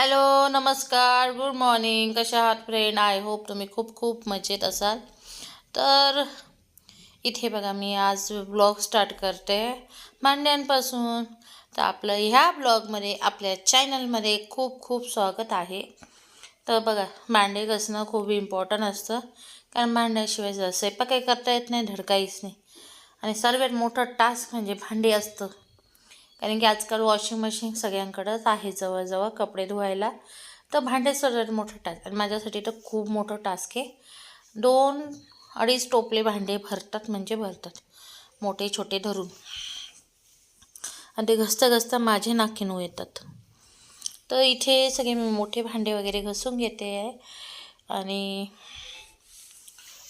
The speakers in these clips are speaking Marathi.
हॅलो नमस्कार गुड मॉर्निंग. कशा आहात फ्रेंड आय होप तुम्ही खूप खूप मजेत असाल. तर इथे बघा मी आज ब्लॉग स्टार्ट करते. भांड्यांपासून. तर आपलं ह्या ब्लॉगमध्ये आपल्या चॅनलमध्ये खूप खूप स्वागत आहे. तर बघा मांडे घसणं खूप इम्पॉर्टंट असतं. कारण मांड्याशिवाय जर स्वयंपाक काही करता येत नाही धडकाहीच नाही. आणि सर्वात मोठं टास्क म्हणजे भांडी असतं. कारण की आजकाल वॉशिंग मशीन सगळ्यांकडंच आहे जवळजवळ कपडे धुवायला. तर भांडे सर्वात मोठं टास्क. आणि माझ्यासाठी तर खूप मोठं टास्क आहे. दोन अडीच टोपले भांडे भरतात म्हणजे भरतात. मोठे छोटे धरून. आणि ते घसता घसता माझे नाकीनू येतात. तर इथे सगळे मी मोठे भांडे वगैरे घसून घेते. आहे आणि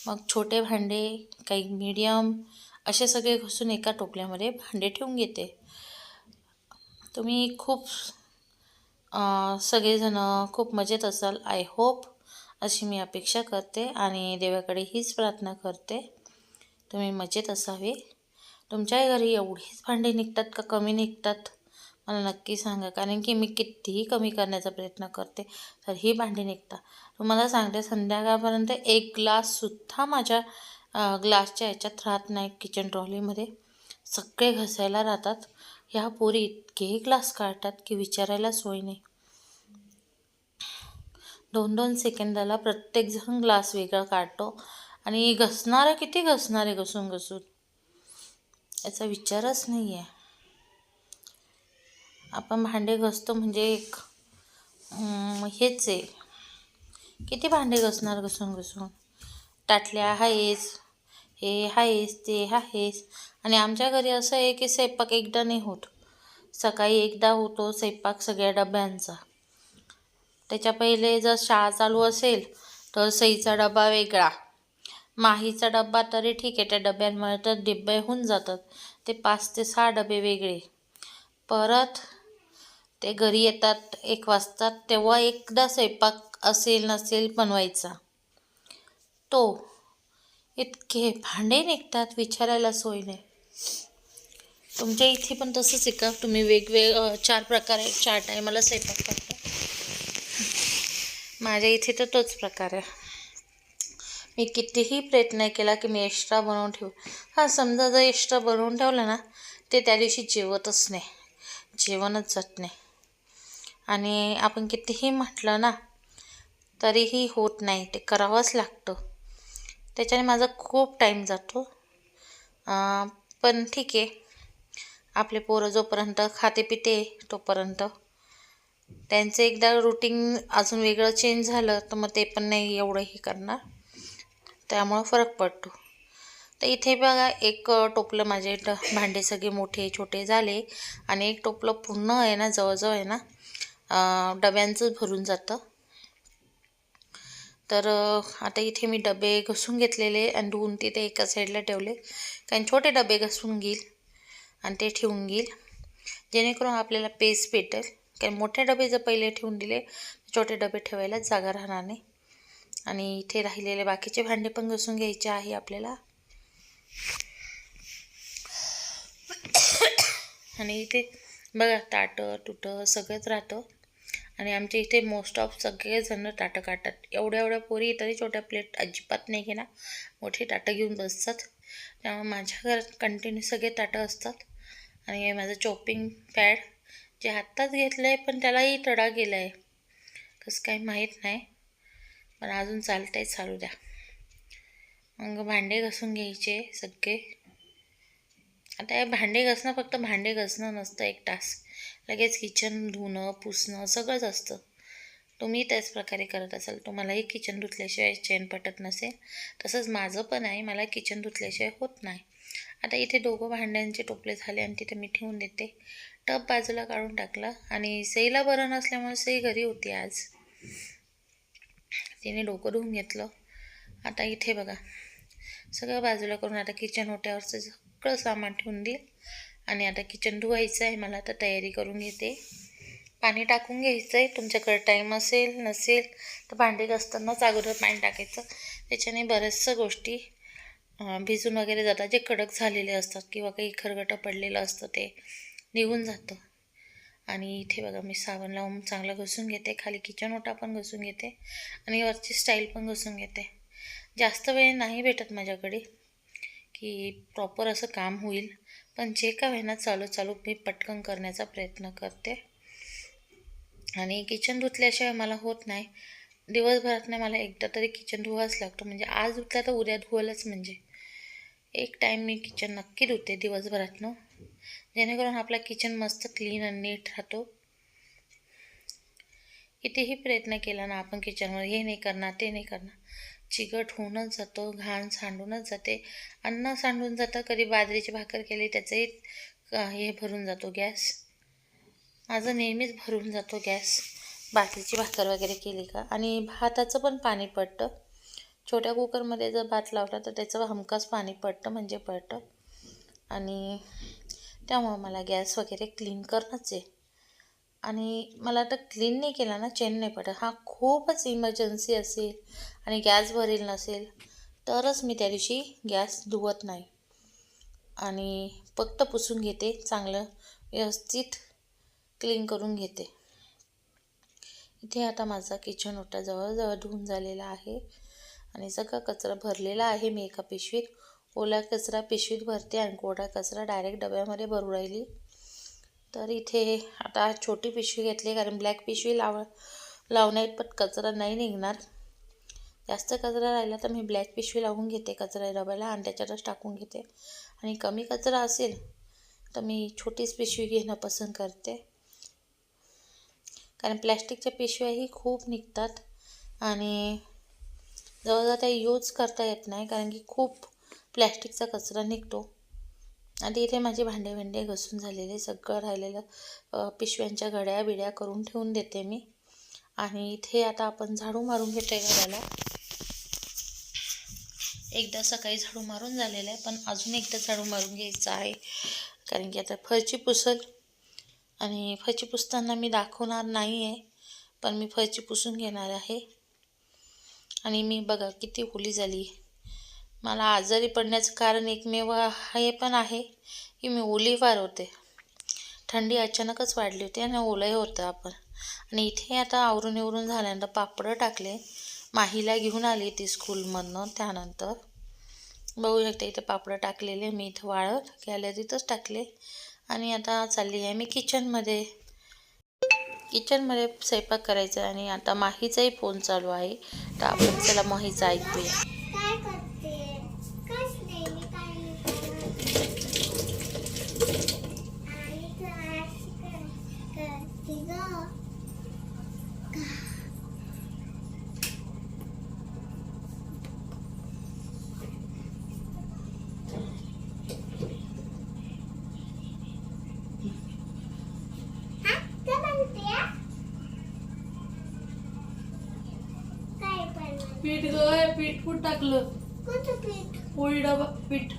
मग छोटे भांडे काही मीडियम असे सगळे घसून एका टोपल्यामध्ये भांडे ठेवून घेते. तुम्ही खूप सगळेजणं खूप मजेत असाल. आय होप अशी मी अपेक्षा करते आणि देवाकडे हीच प्रार्थना करते. तुम्ही मजेत असावे. तुमच्या घरी एवढीच भांडे निघतात का कमी निघतात? मला नक्की सांगा. कारण की मी कितीही कमी करण्याचा प्रयत्न करते तर ही भांडी निघतात तुम्हाला सांगते संध्याकाळपर्यंत एक ग्लाससुद्धा माझ्या ग्लासच्या याच्यात राहत नाही किचन ट्रॉलीमध्ये सगळे घसायला राहतात. ह्या पोरी इतके ग्लास काढतात की विचारायला सोय नाही. दोन दोन सेकंदाला प्रत्येकजण ग्लास वेगळा काढतो आणि घसणारं किती घसणार आहे घसून घसून? याचा विचारच नाही आहे आपण भांडे घसतो म्हणजे एक हेच आहे. किती भांडे घसणार घसून घसून? ताटल्या आहेच. हे आहेस ते आहेस आणि आमच्या घरी असं आहे की स्वयंपाक एकदा नाही होत. सकाळी एकदा होतो स्वयंपाक सगळ्या डब्यांचा. त्याच्या पहिले जर शाळा चालू असेल तर सईचा डबा वेगळा. माहीचा डबा तरी ठीक आहे त्या डब्यांमुळे तर डिब्बे होऊन जातात. ते पाच ते सहा डबे वेगळे. परत ते घरी येतात एक वाजतात तेव्हा एकदा स्वयंपाक असेल नसेल बनवायचा. तो इतके भांडे निघतात विचारायला सोय नाही. तुमच्या इथे पण तसंच आहे का? तुम्ही वेगवेग चार प्रकारे चार टायमाला स्वयंपाक करता. माझ्या इथे तर तोच प्रकार आहे. मी कितीही प्रयत्न केला की मी एक्स्ट्रा बनवून ठेवू. हां समजा जर एक्स्ट्रा बनवून ठेवलं ना ते त्या दिवशी जेवतच नाही. जेवणच जात नाही. आणि आपण कितीही म्हटलं ना तरीही होत नाही. ते करावंच लागतं. त्याच्याने माझा खूप टाईम जातो. पण ठीक आहे. आपले पोरं जोपर्यंत खाते पिते तोपर्यंत. त्यांचं एकदा रुटीन अजून वेगळं चेंज झालं तर मग ते पण नाही एवढं हे करणार. त्यामुळं फरक पडतो. तर इथे बघा एक टोपलं माझे ट भांडे सगळे मोठे छोटे झाले. आणि एक टोपलं पूर्ण आहे ना जवळजवळ आहे ना डब्यांचंच भरून जातं. तर आता इथे मी डबे घसून घेतलेले आणि धुवून तिथे एका साईडला ठेवले. कारण छोटे डबे घसून घेईल आणि ते ठेवून घेईल. जेणेकरून आपल्याला पेज भेटेल. कारण मोठे डबे जर पहिले ठेवून दिले छोटे डबे ठेवायला जागा राहणार नाही. आणि इथे राहिलेले बाकीचे भांडे पण घसून घ्यायचे आहे आपल्याला. आणि इथे बघा ताटं तुटं सगळंच राहतं. आणि आमच्या इथे मोस्ट ऑफ सगळेजणं ताटं काढतात. एवढ्या एवढ्या पोरी तरी छोट्या प्लेट अजिबात नाही घेणार. मोठी ताटं घेऊन बसतात. त्यामुळे माझ्या घरात कंटिन्यू सगळे ताटं असतात. आणि हे माझं चॉपिंग पॅड जे आत्ताच घेतलं आहे पण त्यालाही तडा गेला आहे कसं काही माहीत नाही. पण अजून चालतं आहे चालू द्या. मग भांडे घासून घ्यायचे सगळे. आता हे भांडे घासणं फक्त भांडे घासणं नसतं एक टास्क लगेच किचन धुणं पुसणं सगळंच असतं. तुम्ही त्याच प्रकारे करत असाल. तुम्हालाही किचन धुतल्याशिवाय चैन पटत नसेल. तसंच माझं पण आहे. मला किचन धुतल्याशिवाय होत नाही. आता इथे दोघं भांड्यांचे टोपले झाले आणि तिथे मी ठेवून देते. टप बाजूला काढून टाकला आणि सईला बरं नसल्यामुळे सई घरी होती आज. तिने डोकं धुवून घेतलं. आता इथे बघा. सगळं बाजूला करून आता किचन ओट्यावरचं सगळं सामान ठेवून देईल आणि आता किचन धुवायचं आहे. मला आता तयारी करून घेते पाणी टाकून घ्यायचं आहे तुमच्याकडे टाईम असेल नसेल तर भांडी घासतानाच अगोदर पाणी टाकायचं. त्याच्याने बऱ्याचशा गोष्टी भिजून वगैरे जातात. जे कडक झालेले असतात किंवा काही खरगटं पडलेलं असतं ते निघून जातं. आणि इथे बघा मी साबण लावून चांगलं घसून घेते. खाली किचन ओटा पण घसून घेते. आणि वरची स्टाईल पण घसून घेते. जास्त वेळ नाही भेटत माझ्याकडे की प्रॉपर असं काम होईल. पण जे का होईना चालू चालू मी पटकन करण्याचा प्रयत्न करते. आणि किचन धुतल्याशिवाय मला होत नाही. दिवसभरात नाही मला एकदा तरी किचन धुवाच लागतो. म्हणजे आज धुतला तर उद्या धुवलंच म्हणजे. एक टाईम मी किचन नक्की धुते दिवसभरातनं. जेणेकरून आपला किचन मस्त क्लीन आणि नीट राहतो. कितीही प्रयत्न केला ना आपण किचनवर हे नाही करणार ते नाही करणार. चिकट होऊनच जातो घाण सांडूनच जाते. अन्न सांडून जातं कधी बाजरीची भाकर केली त्याचंही हे भरून जातो गॅस. माझं नेहमीच भरून जातो गॅस. बाजरीची भाकर वगैरे केली का? आणि भाताचं पण पाणी पडतं. छोट्या कुकरमध्ये जर भात लावला तर त्याचं हमखास पाणी पडतं म्हणजे पडतं. आणि त्यामुळं मला गॅस वगैरे क्लीन करणंच आहे. आणि मला आता क्लीन नाही केला ना चेन नाही पडत. हा खूपच इमर्जन्सी असेल आणि गॅस भरेल नसेल तरच मी त्या दिवशी गॅस धुवत नाही. आणि फक्त पुसून घेते चांगलं व्यवस्थित क्लीन करून घेते. इथे आता माझा किचन ओटा जवळजवळ धुवून झालेला आहे. आणि सगळा कचरा भरलेला आहे मी एका पिशवीत. ओला कचरा पिशवीत भरते आणि कोरडा कचरा डायरेक्ट डब्यामध्ये भरू राहिली. तर इथे आता छोटी पिशवी घेतली कारण ब्लॅक पिशवी लाव लावण्यात पण कचरा नाही निघणार. जास्त कचरा राहिला तर मी ब्लॅक पिशवी लावून घेते कचरा डब्याला आणि त्याच्यातच टाकून घेते. आणि कमी कचरा असेल तर मी छोटीच पिशवी घेणं पसंत करते. कारण प्लॅस्टिकच्या पिशव्याही खूप निघतात आणि जवळजवळ त्या यूज करता येत नाही कारण की खूप प्लॅस्टिकचा कचरा निघतो. आणि इथे माझे भांडे भांडे घसून झालेले सगळं राहिलेलं पिशव्यांच्या घड्या बिड्या करून ठेवून देते मी. आणि इथे आता आपण झाडू मारून घेतो आहे घराला. एकदा सकाळी झाडू मारून झालेलं आहे पण अजून एकदा झाडू मारून घ्यायचं आहे. कारण की आता फरची पुसल आणि फरची पुसताना मी दाखवणार नाही आहे पण मी फरची पुसून घेणार आहे. आणि मी बघा किती ओली झाली. मला आजारी पडण्याचं कारण एकमेव हे पण आहे की मी ओली फार होते. थंडी अचानकच वाढली होती आणि ओलंही होतं आपण. आणि इथे आता आवरून निवरून झाल्यानंतर पापडं टाकले. माहीला घेऊन आली ती स्कूलमधनं त्यानंतर. बघू शकते इथे पापडं टाकलेले मी इथं वाळत गॅलरीतच टाकले. आणि आता चालली आहे मी किचनमध्ये. किचनमध्ये स्वयंपाक करायचा आणि आता माहीचाही फोन चालू आहे. तर आपण चला माहीचा ऐकूया. पीठ ग पीठ कुठं टाकलं? कोणतं पीठ? पोळी डबा पीठ.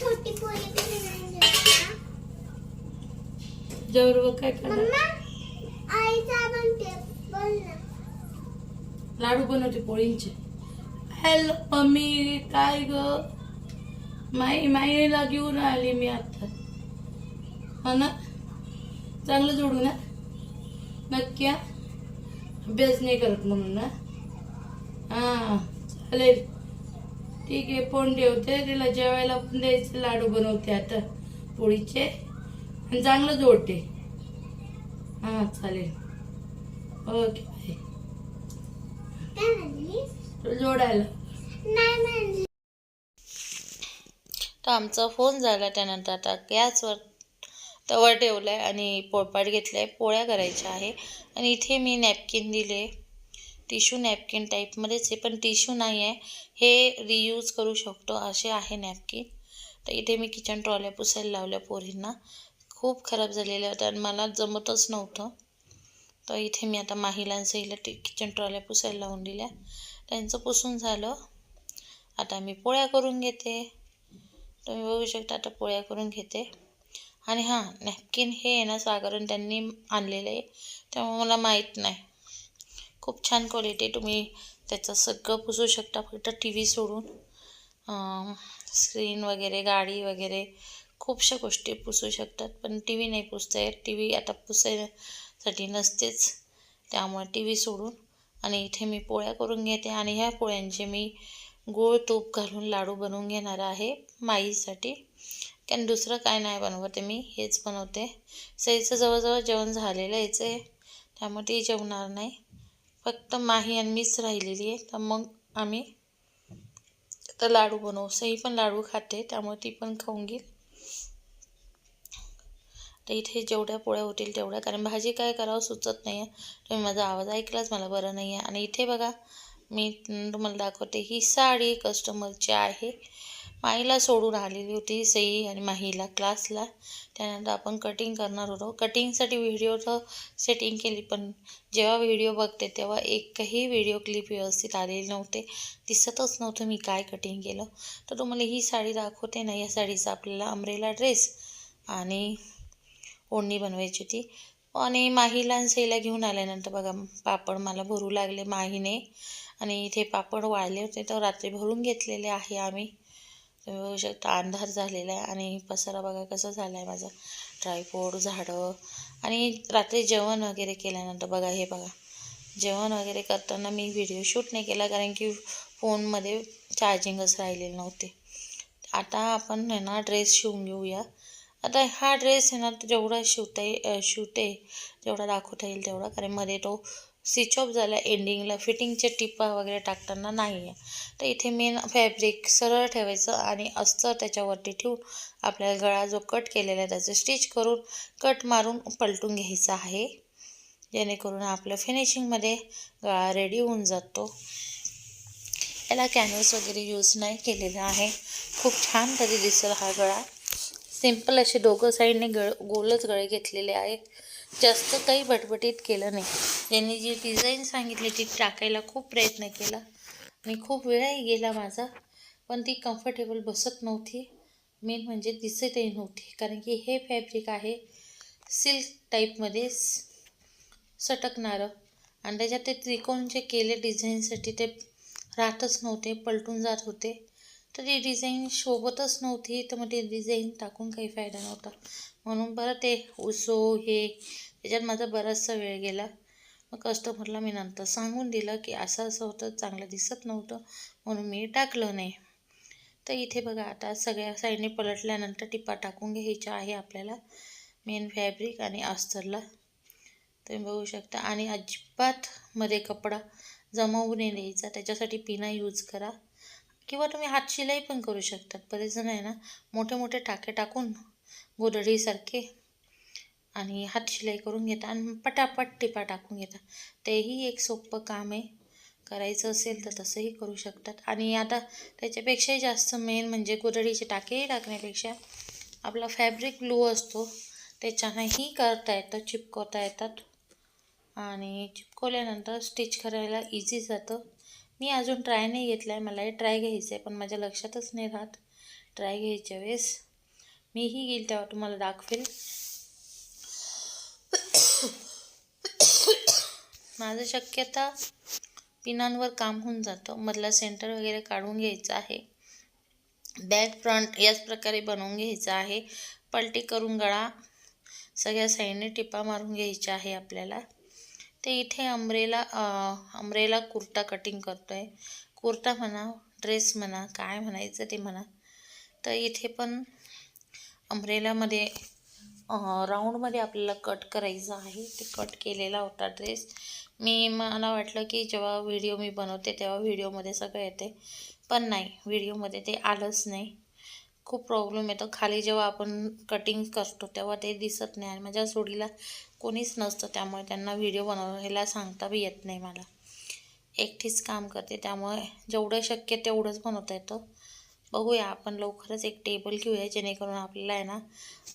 छोटी पोळी. जेवढं काय करणार लाडू बनवते पोळींचे. हॅलो मम्मी काय ग? माई माईला घेऊन आली मी आता. हो ना? चांगलं जोडू ना. नक्की? अभ्यास नाही करत म्हणून ना. हां चालेल. ठीक आहे फोन ठेवते. तिला जेवायला पण द्यायचे लाडू बनवते आता पोळीचे. आणि चांगलं जोडते. हां चालेल. ओके जोडायला. नाही म्हणली. तर आमचा फोन झाला त्यानंतर आता गॅसवर तवा ठेवला आहे आणि पोळपाट घेतला आहे पोळ्या करायच्या आहे. आणि इथे मी नॅपकिन दिले. टिश्यू नॅपकिन टाईपमध्येच आहे पण टिश्यू नाही आहे. हे रियूज करू शकतो असे आहे नॅपकिन तर इथे मी किचन ट्रॉल्या पुसायला लावल्या पोरींना. खूप खराब झालेल्या होत्या आणि मला जमतच नव्हतं. तर इथे मी आता माहीला टी किचन ट्रॉल्या पुसायला लावून दिल्या. त्यांचं पुसून झालं. आता मी पोळ्या करून घेते. तुम्ही बघू शकता आता पोळ्या करून घेते. आणि हां नॅपकिन हे आहे ना सागरून त्यांनी आणलेलं आहे. त्यामुळे मला माहीत नाही. खूप छान क्वालिटी तुम्ही त्याचं सगळं पुसू शकता. फक्त टी व्ही सोडून. स्क्रीन वगैरे गाडी वगैरे खूपशा गोष्टी पुसू शकतात. पण टी व्ही नाही पुसता येत. टी व्ही आता पुसायसाठी नसतेच. त्यामुळे टी व्ही सोडून आणि इथे मी पोळ्या करून घेते. आणि ह्या पोळ्यांचे मी गूळ तूप घालून लाडू बनवून घेणार आहे. माईसाठी. कारण दुसरं काय नाही बनवते मी हेच बनवते. सईचं जवळजवळ जेवण झालेलं यायचं आहे. त्यामुळे ती जेवणार नाही. फक्त माही आणि मीच राहिलेली आहे. तर मग आम्ही तर लाडू बनवू. सई पण लाडू खाते त्यामुळे ती पण खाऊन घेईल. तर इथे जेवढ्या पोळ्या होतील तेवढ्या. कारण भाजी काय करावं सुचत नाही आहे. तुम्ही माझा आवाज ऐकलाच मला बरं नाही आहे. आणि इथे बघा मी तुम्हाला दाखवते ही साडी कस्टमरची आहे. माईला सोडून आलेली होती सई आणि माहीला क्लासला. त्यानंतर आपण कटिंग करणार होतो. कटिंगसाठी व्हिडिओचं सेटिंग केली पण जेव्हा व्हिडिओ बघते तेव्हा एकही व्हिडिओ क्लिप व्यवस्थित आलेले नव्हते. दिसतच नव्हतं मी काय कटिंग केलं. तर तुम्हाला ही साडी दाखवते ना या साडीचा आपल्याला अमरेला ड्रेस आणि ओढणी बनवायची होती. आणि माहीला आणि सईला घेऊन आल्यानंतर बघा पापड मला भरू लागले माहीने. आणि इथे पापड वाळले होते तर रात्री भरून घेतलेले आहे आम्ही. तुम्ही बघू शकता अंधार झालेला आहे आणि पसारा बघा कसा झाला आहे माझा. ट्रायपोड झाडं आणि रात्री जेवण वगैरे केल्यानंतर बघा हे बघा. जेवण वगैरे करताना मी व्हिडिओ शूट नाही केला कारण की फोनमध्ये चार्जिंगच राहिलेले नव्हते. आता आपण आहे ना ड्रेस शिवून घेऊया. आता हा ड्रेस आहे ना जेवढा शिवता शिवते जेवढा दाखवता येईल तेवढा. कारण मध्ये तो स्विच ऑफ झाला एंडिंगला फिटिंगच्या टिपा वगैरे टाकताना नाही आहे तर इथे मेन फॅब्रिक सरळ ठेवायचं आणि अस्तर त्याच्यावरती ठेवून आपल्याला गळा जो कट केलेला आहे त्याचं स्टिच करून कट मारून पलटून घ्यायचा आहे. जेणेकरून आपलं फिनिशिंगमध्ये गळा रेडी होऊन जातो. याला कॅनव्हस वगैरे यूज नाही केलेला आहे. खूप छान तरी दिसेल हा गळा. सिंपल असे दोघं साईडने गळ गोलच गळे घेतलेले आहेत. जास्त काही भटभटीत केलं नाही. त्यांनी जी डिझाईन सांगितली ती टाकायला खूप प्रयत्न केला. आणि खूप वेळही गेला माझा पण ती कम्फर्टेबल बसत नव्हती. मेन म्हणजे दिसतही नव्हती. कारण की हे फॅब्रिक आहे सिल्क टाईपमध्ये सटकणारं. आणि त्याच्यात ते त्रिकोण जे केले डिझाईनसाठी ते राहतच नव्हते पलटून जात होते. तर ती डिझाईन शोभतच नव्हती तर मग ते डिझाईन टाकून काही फायदा नव्हता. म्हणून बरं ते उसो हे त्याच्यात माझा बराचसा वेळ गेला. मग कस्टमरला मी नंतर सांगून दिलं की असं असं होतं चांगलं दिसत नव्हतं म्हणून मी टाकलं नाही. तर इथे बघा आता सगळ्या साईडने पलटल्यानंतर टिपा टाकून घ्यायच्या आहे आपल्याला मेन फॅब्रिक आणि अस्तरला तुम्ही बघू शकता. आणि अजिबात मध्ये कपडा जमवू नाही द्यायचा त्याच्यासाठी पिना यूज करा. किंवा तुम्ही हातशिलाई पण करू शकतात. बरेच जण आहे ना मोठे मोठे टाके टाकून गोदडीसारखे आणि हातशिलाई करून घेता आणि पटापट टिपा टाकून घेतात तेही एक सोपं काम आहे. करायचं असेल तर तसंही करू शकतात. आणि आता त्याच्यापेक्षाही जास्त मेन म्हणजे गोदडीचे टाकेही टाकण्यापेक्षा आपला फॅब्रिक ग्लू असतो. त्याच्यानंही करता येतं चिपकवता येतात. आणि चिपकवल्यानंतर स्टिच करायला इझी जातं. मी अजून ट्राय नाही घेतला आहे मलाही ट्राय घ्यायचं आहे पण माझ्या लक्षातच नाही राहत. ट्राय घ्यायच्या वेळेस मीही घेईल तेव्हा तुम्हाला दाखवेल माझं शक्यता पिनांवर काम होऊन जातं. मधला सेंटर वगैरे काढून घ्यायचं आहे. बॅक फ्रंट याच प्रकारे बनवून घ्यायचं आहे. पलटी करून गळा सगळ्या साईडने टिपा मारून घ्यायच्या आहे आपल्याला. ते इथे अमरेला अमरेला कुर्ता कटिंग करतो आहे कुर्ता म्हणा ड्रेस म्हणा काय म्हणायचं ते म्हणा. तर इथे पण अम्ब्रेलामध्ये राऊंडमध्ये आपल्याला कट करायचं आहे. ते कट केलेला होता ड्रेस. मी मला वाटलं की जेव्हा व्हिडिओ मी बनवते तेव्हा व्हिडिओमध्ये सगळं येते. पण नाही व्हिडिओमध्ये ते आलंच नाही. खूप प्रॉब्लेम येतो. खाली जेव्हा आपण कटिंग करतो तेव्हा ते दिसत नाही आणि माझ्या जोडीला कोणीच नसतं त्यामुळे त्यांना व्हिडिओ बनवायला सांगता बी येत नाही मला. एकटीच काम करते त्यामुळे जेवढं शक्य तेवढंच बनवता येतं. बघूया आपण लवकरच एक टेबल घेऊया जेणेकरून आपल्याला आहे ना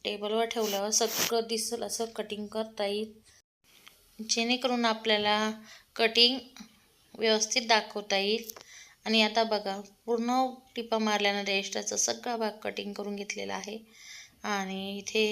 टेबलवर ठेवल्यावर सगळं दिसेल असं कटिंग करता येईल. जेणेकरून आपल्याला कटिंग व्यवस्थित दाखवता येईल. आणि आता बघा पूर्ण टिपा मारल्यानंतर एक्स्ट्राचा सगळा भाग कटिंग करून घेतलेला आहे. आणि इथे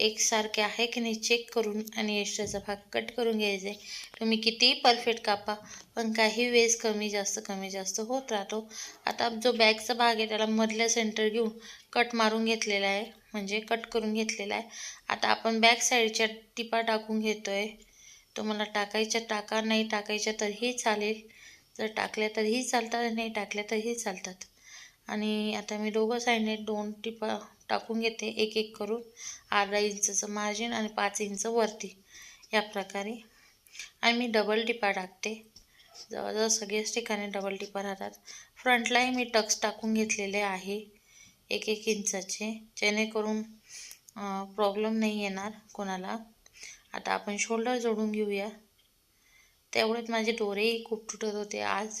एकसारखे आहे की नाही चेक करून आणि एक्स्ट्राचा भाग कट करून घ्यायचा. आहे तुम्ही कितीही परफेक्ट कापा पण काही वेळेस कमी जास्त कमी जास्त होत राहतो. आता जो बॅगचा भाग आहे त्याला मधल्या सेंटर घेऊन कट मारून घेतलेला आहे. म्हणजे कट करून घेतलेला आहे. आता आपण बॅक साईडच्या टिपा टाकून घेतो आहे तुम्हाला टाकायच्या टाका नाही टाकायच्या तरीही चालेल. जर टाकल्या तरीही चालतात नाही टाकल्या तरीही चालतात. आणि आता मी दोघं साईडने दोन टिपा टाकून घेते एक एक करून. अर्धा इंचचं मार्जिन आणि पाच इंच वरती. या प्रकारे आणि मी डबल टिपा टाकते. जवळजवळ सगळ्याच ठिकाणी डबल टिपा राहतात. फ्रंटलाही मी टक्स टाकून घेतलेले आहे. एक एक इंचाचे. जेणेकरून प्रॉब्लेम नाही येणार कोणाला. आता आपण शोल्डर जोडून घेऊया. तेवढेच माझे दोरेही खूप तुटत होते आज.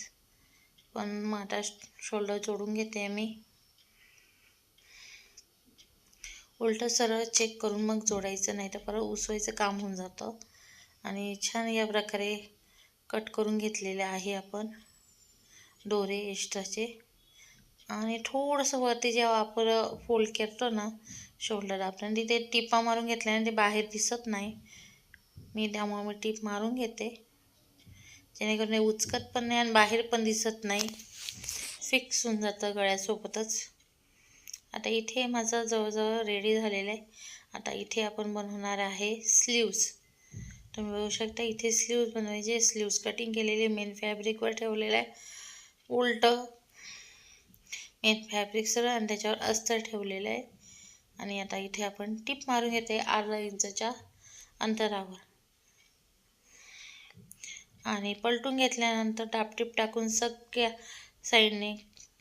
पण मग आता शोल्डर जोडून घेते मी. उलटं सरळ चेक करून मग जोडायचं नाही तर परत उसवायचं काम होऊन जातं. आणि छान या प्रकारे कट करून घेतलेले आहे आपण डोरे एक्स्ट्राचे आणि थोडंसं वरती जेव्हा आपण फोल्ड करतो ना शोल्डर आपण तिथे टिपा मारून घेतल्याने ते बाहेर दिसत नाही. मी त्यामुळे मी टीप मारून घेते. जेणेकरून ते उचकत पण नाही आणि बाहेर पण दिसत नाही. फिक्स होऊन जातं गळ्यासोबतच. आता इथे माझं जवळजवळ रेडी झालेलं आहे. आता इथे आपण बनवणार आहे स्लीव्ज तुम्ही बघू शकता इथे स्लीव्ज बनवायचे. स्लीव्ज कटिंग केलेली मेन फॅब्रिकवर ठेवलेलं आहे. उलटं मेन फॅब्रिक सरळ आणि त्याच्यावर अस्तर ठेवलेलं आहे. आणि आता इथे आपण टिप मारून घेते अर्धा इंचच्या अंतरावर. आणि पलटून घेतल्यानंतर टापटीप टाकून सगळ्या साईडने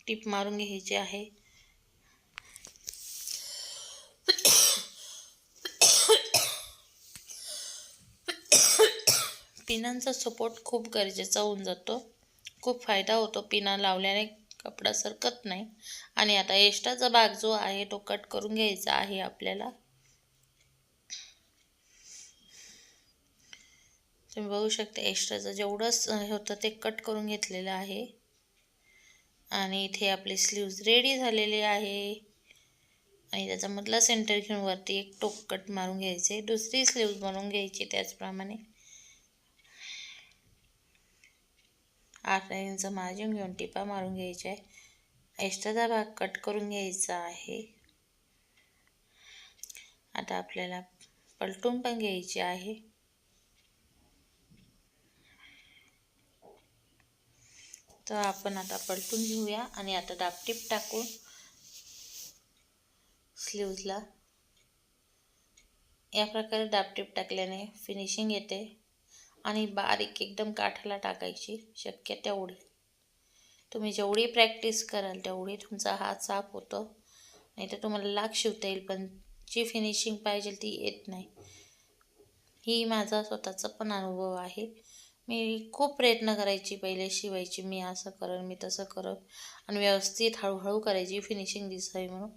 टिप मारून घ्यायची आहे. पिनांचा सपोर्ट खूप गरजेचा होऊन जातो. खूप फायदा होतो पिना लावल्याने कपडा सरकत नाही. आणि आता एक्स्ट्राचा भाग जो आहे तो कट करून घ्यायचा आहे आपल्याला. तुम्ही बघू शकता एक्स्ट्राचं जेवढंच हे होतं ते कट करून घेतलेलं आहे. आणि इथे आपले स्लीव्ज रेडी झालेले आहे. आणि त्याच्यामधला सेंटर घेऊन वरती एक टोक कट मारून घ्यायचे. दुसरी स्लीव्ज बनवून घ्यायची त्याचप्रमाणे. आठ इंच मार्जिन घेऊन टिपा मारून घ्यायच्या आहे. एक्स्ट्राचा भाग कट करून घ्यायचा आहे. आता आपल्याला पलटून पण घ्यायची आहे. तर आपण आता पलटून घेऊया आणि आता दापटीप टाकून स्लीव्जला या प्रकारे दापटीप टाकल्याने फिनिशिंग येते. आणि बारीक एकदम काठाला टाकायची शक्य तेवढी तुम्ही जेवढी प्रॅक्टिस कराल तेवढी तुमचा हात साफ होतो. नाही तर तुम्हाला लाख शिवता येईल पण जी फिनिशिंग पाहिजे ती येत नाही. ही माझा स्वतःचा पण अनुभव आहे. मी खूप प्रयत्न करायची पहिले शिवायची मी असं करेन मी तसं करन आणि व्यवस्थित हळूहळू करायची फिनिशिंग दिसावी म्हणून.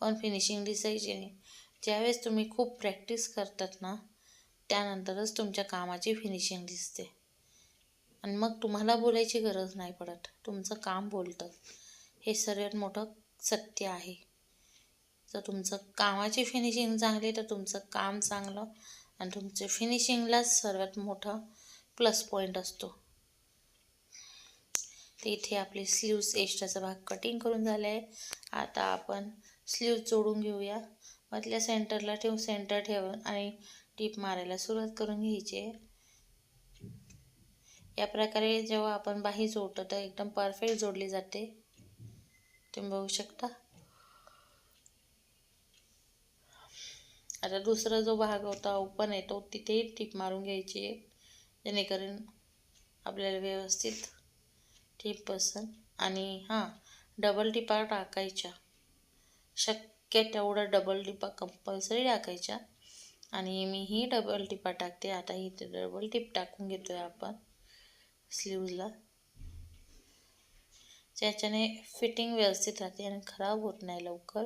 पण फिनिशिंग दिसायची नाही. ज्यावेळेस तुम्ही खूप प्रॅक्टिस करतात ना त्यानंतरच तुमच्या कामाची फिनिशिंग दिसते. आणि मग तुम्हाला बोलायची गरज नाही पडत. तुमचं काम बोलतं. हे सर्वात मोठं सत्य आहे. जर तुमचं कामाची फिनिशिंग चांगली तर तुमचं काम चांगलं आणि तुमचं फिनिशिंगलाच सर्वात मोठा प्लस पॉईंट असतो. ते इथे आपले स्लीव्स एक्स्ट्राचा भाग कटिंग करून झाला आहे आता आपण स्लीव्ज जोडून घेऊया. मधल्या सेंटरला ठेवून सेंटर ठेवून आणि टीप मारायला सुरुवात करून घ्यायची आहे. या प्रकारे जेव्हा आपण बाही जोडतो तर एकदम परफेक्ट जोडली जाते. तुम्ही बघू शकता. आता दुसरा जो भाग होता ओपन आहे तो तिथेही टीप मारून घ्यायची आहे. जेणेकरून आपल्याला व्यवस्थित टीप बसन. आणि हां डबल टिपा टाकायच्या. शक्य तेवढं डबल टिपा कंपल्सरी टाकायच्या. आणि मी ही डबल टिपा टाकते. आता ही डबल टिप टाकून घेतो आहे आपण स्लीव्जला ज्याच्याने फिटिंग व्यवस्थित राहते आणि खराब होत नाही लवकर.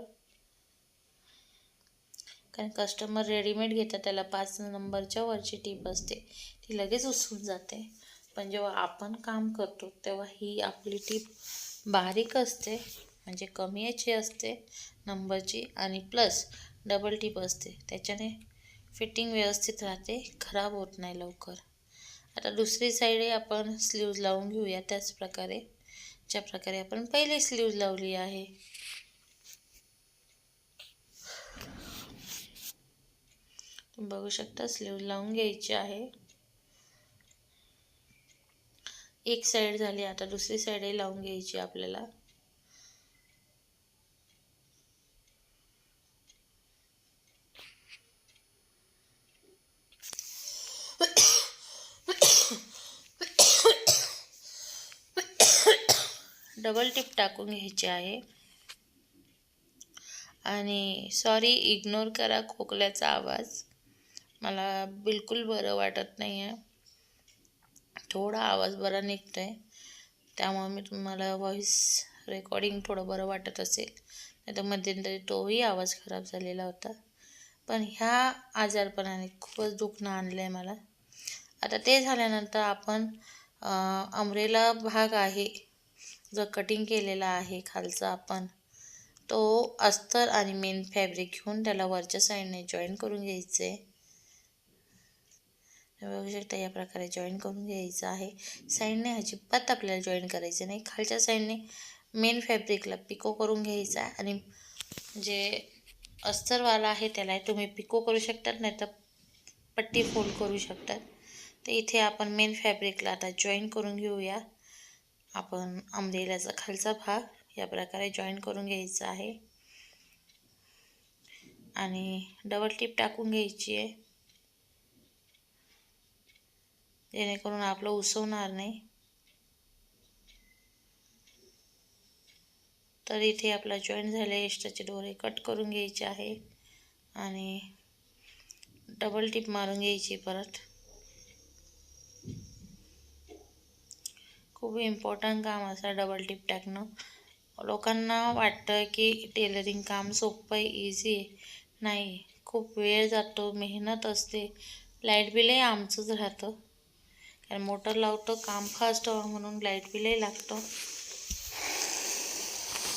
कारण कस्टमर रेडीमेड घेतात त्याला पाच नंबरच्या वरची टीप असते. ती लगेच उसून जाते. पण जेव्हा आपण काम करतो तेव्हा ही आपली टीप बारीक असते म्हणजे कमी याची असते नंबरची आणि प्लस डबल टीप असते. त्याच्याने फिटिंग व्यवस्थित राहते खराब होत नाही लवकर. आता दुसरी साईडही आपण स्लीव्ज लावून घेऊया त्याच प्रकारे. ज्या प्रकारे आपण पहिली स्लीव्ज लावली आहे. तुम्ही बघू शकता स्लीव्ज लावून घ्यायची आहे. एक साईड झाली आता दुसरी साईडही लावून घ्यायची आपल्याला डबल टिप टाकून घ्यायची आहे. आणि सॉरी इग्नोर करा खोकल्याचा आवाज. मला बिलकुल बरं वाटत नाही आहे थोडा आवाज बरा निघतो आहे त्यामुळे मी तुम्हाला व्हॉईस रेकॉर्डिंग थोडं बरं वाटत असेल. नाही तर मध्यंतरी तोही आवाज खराब झालेला होता. पण ह्या आजारपणाने खूपच दुखणं आणलं आहे मला. आता ते झाल्यानंतर आपण अमरेला भाग आहे. जो कटिंग केलेला आहे खालचा आपण तो अस्तर आणि मेन फॅब्रिक घेऊन त्याला वरच्या साईडने जॉईन करून घ्यायचं. आहे बघू शकता या प्रकारे जॉईन करून घ्यायचं आहे. साईडने अजिबात आपल्याला जॉईन करायचं नाही. खालच्या साईडने मेन फॅब्रिकला पिको करून घ्यायचा आहे आणि जे अस्तरवाला आहे त्याला तुम्ही पिको करू शकतात नाही तर पट्टी फोल्ड करू शकतात. तर इथे आपण मेन फॅब्रिकला आता जॉईन करून घेऊया. आपण अंब्रेलाचा खालचा भाग या प्रकारे जॉईन करून घ्यायचा आहे. आणि डबल टिप टाकून घ्यायची आहे. जेणेकरून आपलं उसवणार नाही. तर इथे आपला जॉईन झाले एक्स्ट्राचे डोरे कट करून घ्यायचे आहे. आणि डबल टिप मारून घ्यायची परत. खूप इम्पॉर्टंट काम असं डबल टिप टाकणं. लोकांना वाटतं की टेलरिंग काम सोपं आहे इझी आहे. नाही खूप वेळ जातो मेहनत असते. लाइट बिलही आमचंच राहतं. कारण मोटर लावतो काम फास्ट व्हावं म्हणून लाइट बिलही लागतं.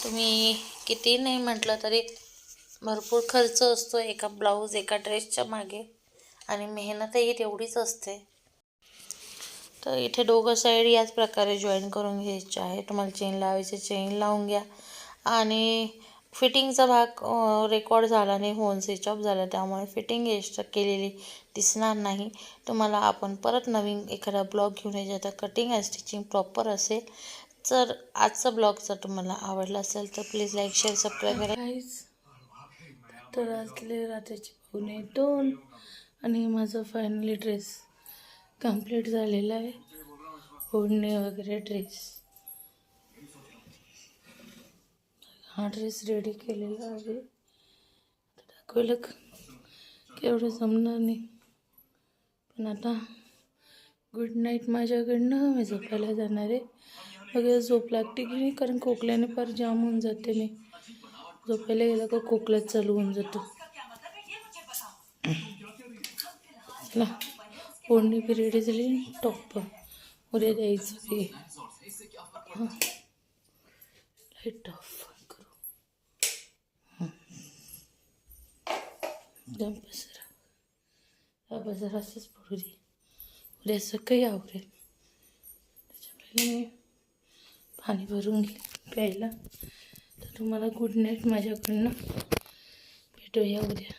तुम्ही किती नाही म्हटलं तरी भरपूर खर्च असतो एका ब्लाऊज एका ड्रेसच्या मागे. आणि मेहनतही तेवढीच असते. तर इथे दोघं साईड याच प्रकारे जॉईन करून घ्यायचे आहे तुम्हाला चेन लावायची चेन लावून घ्या. आणि फिटिंगचा भाग रेकॉर्ड झाला नाही होऊन स्विच ऑफ झाला त्यामुळे फिटिंग एक्स्ट्रा केलेली दिसणार नाही. तुम्हाला आपण परत नवीन एखादा ब्लॉग घेऊन यायचा तर कटिंग अँड स्टिचिंग प्रॉपर असेल. जर आजचा ब्लॉग जर तुम्हाला आवडला असेल तर प्लीज लाईक शेअर सबस्क्राईब करा. तर असले रात्रीचे पुणे दोन आणि माझं फायनली ड्रेस कंप्लीट झालेला आहे. ओढणे वगैरे ड्रेस हा ड्रेस रेडी केलेला आहे. आता दाखवलं केवढं जमणार नाही. पण आता गुड नाईट माझ्याकडनं. मी झोपायला जाणार आहे. वगैरे झोप लागते की नाही? कारण खोकल्याने फार जाम होऊन जाते मी. झोपायला गेलं का खोकल्यात चालू होऊन जातो. चला. फोडणी पिरियड रेडी झाली टॉप उद्या द्यायचं ते. हां. लाइट ऑफ करू. हां जाम पसरा. हा असंच पडू दे. उद्या सकाळी आवरेल. त्याच्या पहिले मी पाणी भरून घे प्यायला. तर तुम्हाला गुड नाईट माझ्याकडनं. भेटूया उद्या.